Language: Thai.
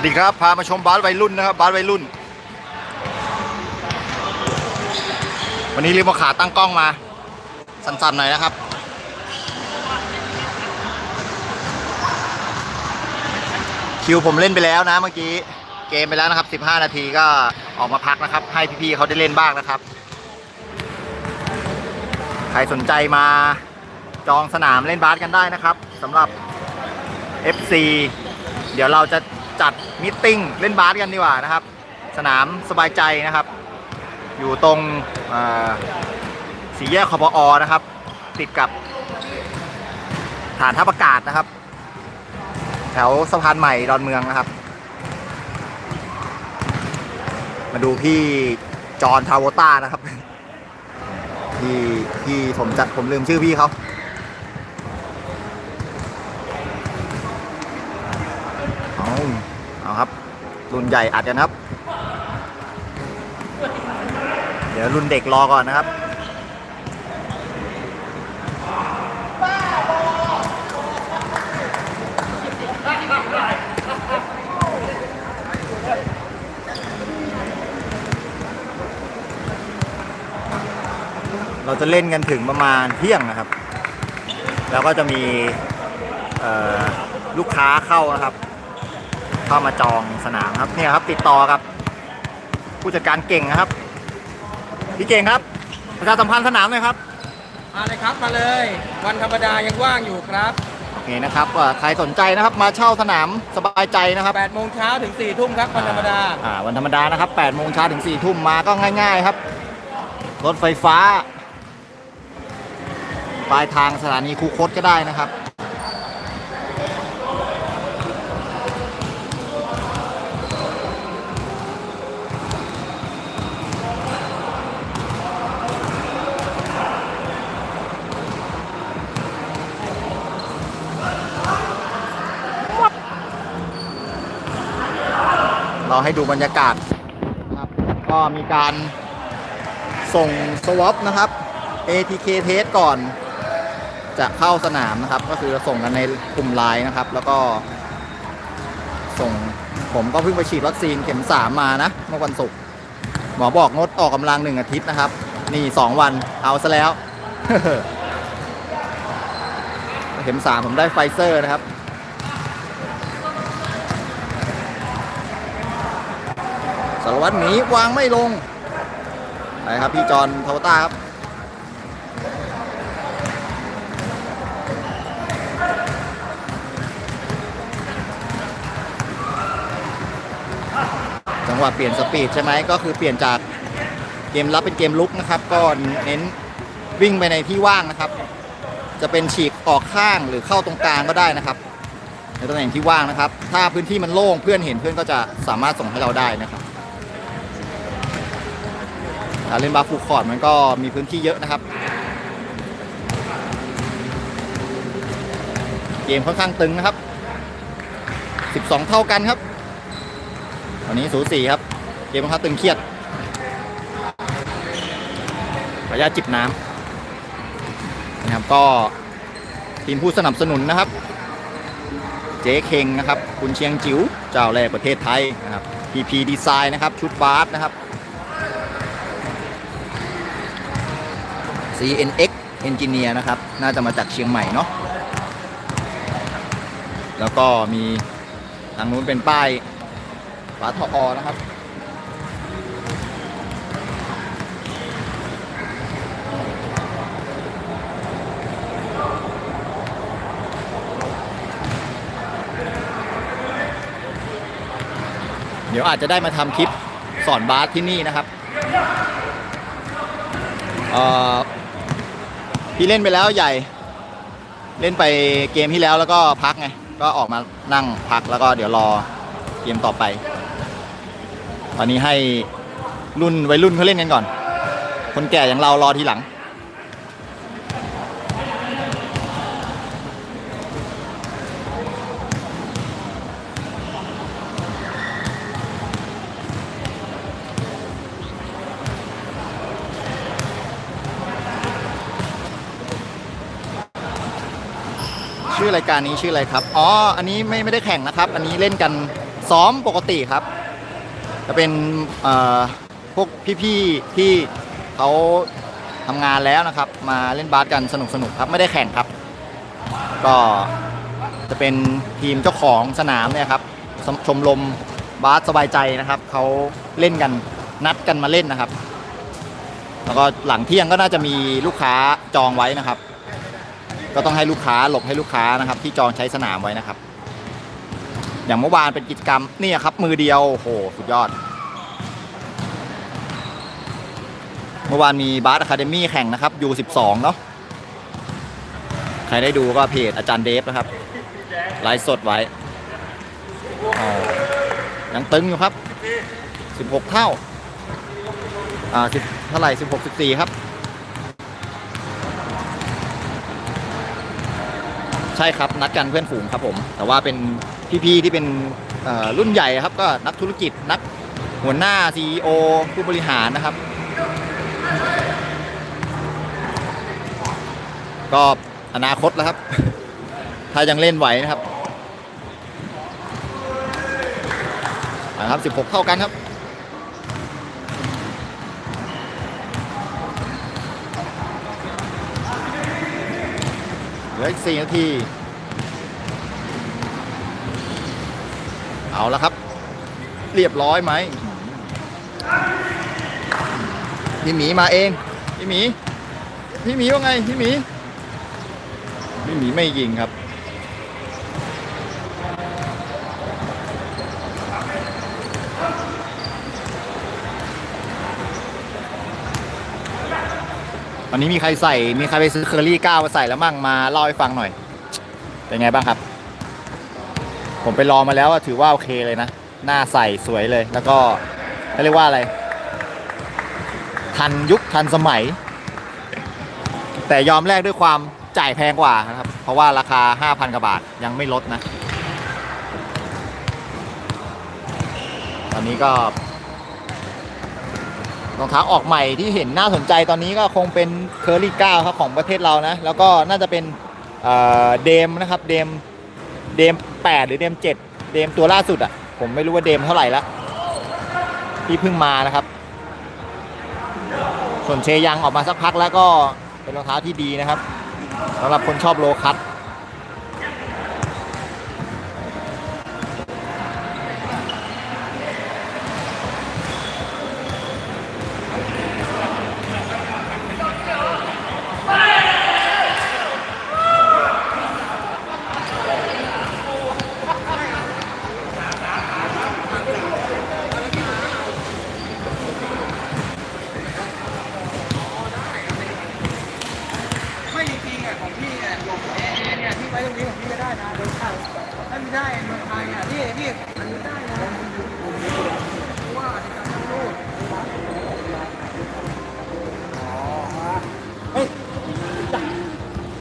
วัสดีครับ พามาชมบาสวัยรุ่นนะครับบาสวัยรุ่น วันนี้รีโมทขาตั้งกล้องมา สั่นๆหน่อยนะครับ คิวผมเล่นไปแล้วนะเมื่อกี้ เกมไปแล้วนะครับ 15 นาทีก็ออกมาพักนะครับ ให้พี่ๆเขาได้เล่นบ้างนะครับ ใครสนใจมาจองสนามเล่นบาสกันได้นะครับสำหรับ FC เดี๋ยวเราจะ จัดมิทติ้งเล่นบาสกันดีกว่านะครับ สนามสบายใจนะครับ อยู่ตรงสี่แยกคอปอนะครับ ติดกับฐานทัพอากาศนะครับ แถวสะพานใหม่ดอนเมืองนะครับ มาดูพี่จอนทาวต้านะครับพี่พี่ผมจัดผมลืมชื่อพี่เขาอาเอ รุ่นใหญ่อัดกันครับ เดี๋ยวรุ่นเด็กรอก่อนนะครับเราจะเล่นกันถึงประมาณเที่ยงนะครับ แล้วก็จะมีลูกค้าเข้านะครับ เข้ามาจองสนามครับเนี่ยครับติดต่อกับผู้จัดการเก่งนะครับพี่เก่งครับประชาสัมพันธ์สนามหน่อยครับมาเลยครับมาเลย วันธรรมดายังว่างอยู่ครับโอเคนะครับว่าใครสนใจนะครับมาเช่าสนามสบายใจนะครับ8โมงเช้าถึง4ทุ่มครับวันธรรมดาอ่าวันธรรมดานะครับ8โมงเช้าถึง4ทุ่มมาก็ง่าย ๆครับรถไฟฟ้า ปลายทางสถานีคูคตก็ได้นะครับ เราให้ดูบรรยากาศนะครับก็มีการส่งสวอปนะครับ ATK เทสก่อน จะเข้าสนามนะครับ ก็คือส่งกันในกลุ่มไลน์นะครับ แล้วก็ ส่งผมก็เพิ่งไปฉีดวัคซีนเข็ม3มานะเมื่อวันศุกร์หมอบอกงดออกกำลังหนึ่งอาทิตย์นะครับ นี่2วันเอาซะแล้ว เข็ม3ผมได้ไฟเซอร์นะครับารวัตรหมีวางไม่ลงไปครับพี่จอนโทต้าครับจังหวะเปลี่ยนสปีดใช่ไหมก็คือเปลี่ยนจากเกมรับเป็นเกมลุกนะครับ ก็เน้นวิ่งไปในที่ว่างนะครับ จะเป็นฉีกออกข้างหรือเข้าตรงกลางก็ได้นะครับ ในตำแหน่งที่ว่างนะครับ ถ้าพื้นที่มันโล่งเพื่อนเห็นเพื่อนก็จะสามารถส่งให้เราได้นะครับ การเล่นบาฟูคอร์ดมันก็มีพื้นที่เยอะนะครับ เกมค่อนข้างตึงนะครับ 12 เท่ากันครับวันนี้สูสีครับ เกมค่อนข้างตึงเครียดขออนุญาตจิบน้ำนะครับก็ทีมผู้สนับสนุนนะครับ เจ๊เคงนะครับ คุณเชียงจิ๋วเจ้าแรกประเทศไทยนะครับ PP Design นะครับ ชุดบาสนะครับ CNX Engineer นะครับ น่าจะมาจากเชียงใหม่เนาะแล้วก็มีทางนู้นเป็นป้ายฝาทออนะครับ เดี๋ยวอาจจะได้มาทำคลิปสอนบาสที่นี่นะครับเอ่อ พี่เล่นไปแล้วใหญ่ เล่นไปเกมที่แล้วแล้วก็พักไง ก็ออกมานั่งพักแล้วก็เดี๋ยวรอเกมต่อไป ตอนนี้ให้รุ่นวัยรุ่นเขาเล่นกันก่อน คนแก่อย่างเรารอทีหลัง อรายการนี้ชื่ออะไรครับ อ๋อ อันนี้ไม่ไม่ได้แข่งนะครับ อันนี้เล่นกันซ้อมปกติครับ จะเป็นเอ่อพวกพี่ๆที่เขาทำงานแล้วนะครับ มาเล่นบาสกันสนุกๆครับไม่ได้แข่งครับ ก็จะเป็นทีมเจ้าของสนามเนี่ยครับชมชมรมบาสสบายใจนะครับเขาเล่นกันนัดกันมาเล่นนะครับ แล้วก็หลังเที่ยงก็น่าจะมีลูกค้าจองไว้นะครับ ก็ต้องให้ลูกค้าหลบให้ลูกค้านะครับ ที่จองใช้สนามไว้นะครับ อย่างเมื่อวานเป็นกิจกรรมนี่ครับ มือเดียวโหสุดยอด เมื่อวานมีบาสอะคาเดมี่แข่งนะครับ U12 เนาะใครได้ดูก็เพจอาจารย์เดฟนะครับไลฟ์สดไว้ยังตึงอยู่ครับ 16 เท่า อ่า10เท่าไหร่16 14 ครับ ใช่ครับนัดกันเพื่อนฝูงครับผม แต่ว่าเป็นพี่ๆที่เป็นรุ่นใหญ่ครับ ก็นักธุรกิจนักหัวหน้า CEO ผู้บริหารนะครับ ก็อนาคตแล้วครับ ถ้ายังเล่นไหวนะครับนะครับ 16 เท่ากันครับ เหลืออีก4นาที เอาแล้วครับ เรียบร้อยไหมพี่หมีมาเอง พี่หมี พี่หมีว่าไง พี่หมี พี่หมีไม่ยิงครับ วันนี้มีใครใส่ มีใครไปซื้อเคอรี่ก้ามาใส่แล้วมั่งมาเล่าให้ฟังหน่อย เป็นไงบ้างครับ ผมไปลองมาแล้วถือว่าโอเคเลยนะ หน้าใส่สวยเลย แล้วก็เขาเรียกว่าอะไร ทันยุคทันสมัย แต่ยอมแลกด้วยความจ่ายแพงกว่านะครับ เพราะว่าราคา 5,000กว่าบาทยังไม่ลดนะ ตอนนี้ก็ รองเท้าออกใหม่ที่เห็นน่าสนใจตอนนี้ก็คงเป็นเคอรี่9ครับของประเทศเรานะ แล้วก็น่าจะเป็นเดมนะครับเดมเดม8หรือเดม7เดมตัวล่าสุดอะ่ะ ผมไม่รู้ว่าเดมเท่าไหร่ละที่เพิ่งมานะครับ ส่วนเชยังออกมาสักพักแล้วก็เป็นรองเท้าที่ดีนะครับสำหรับคนชอบโลคัต ไม่จริงๆอะของพี่เนี่ยลงแอร์เนี่ยที่ ไว้ตรงนี้ของพี่ก็ได้นะเดินข้าถ้าไม่ได้เมืองไทยอะพี่พี่มันไม่ได้นะ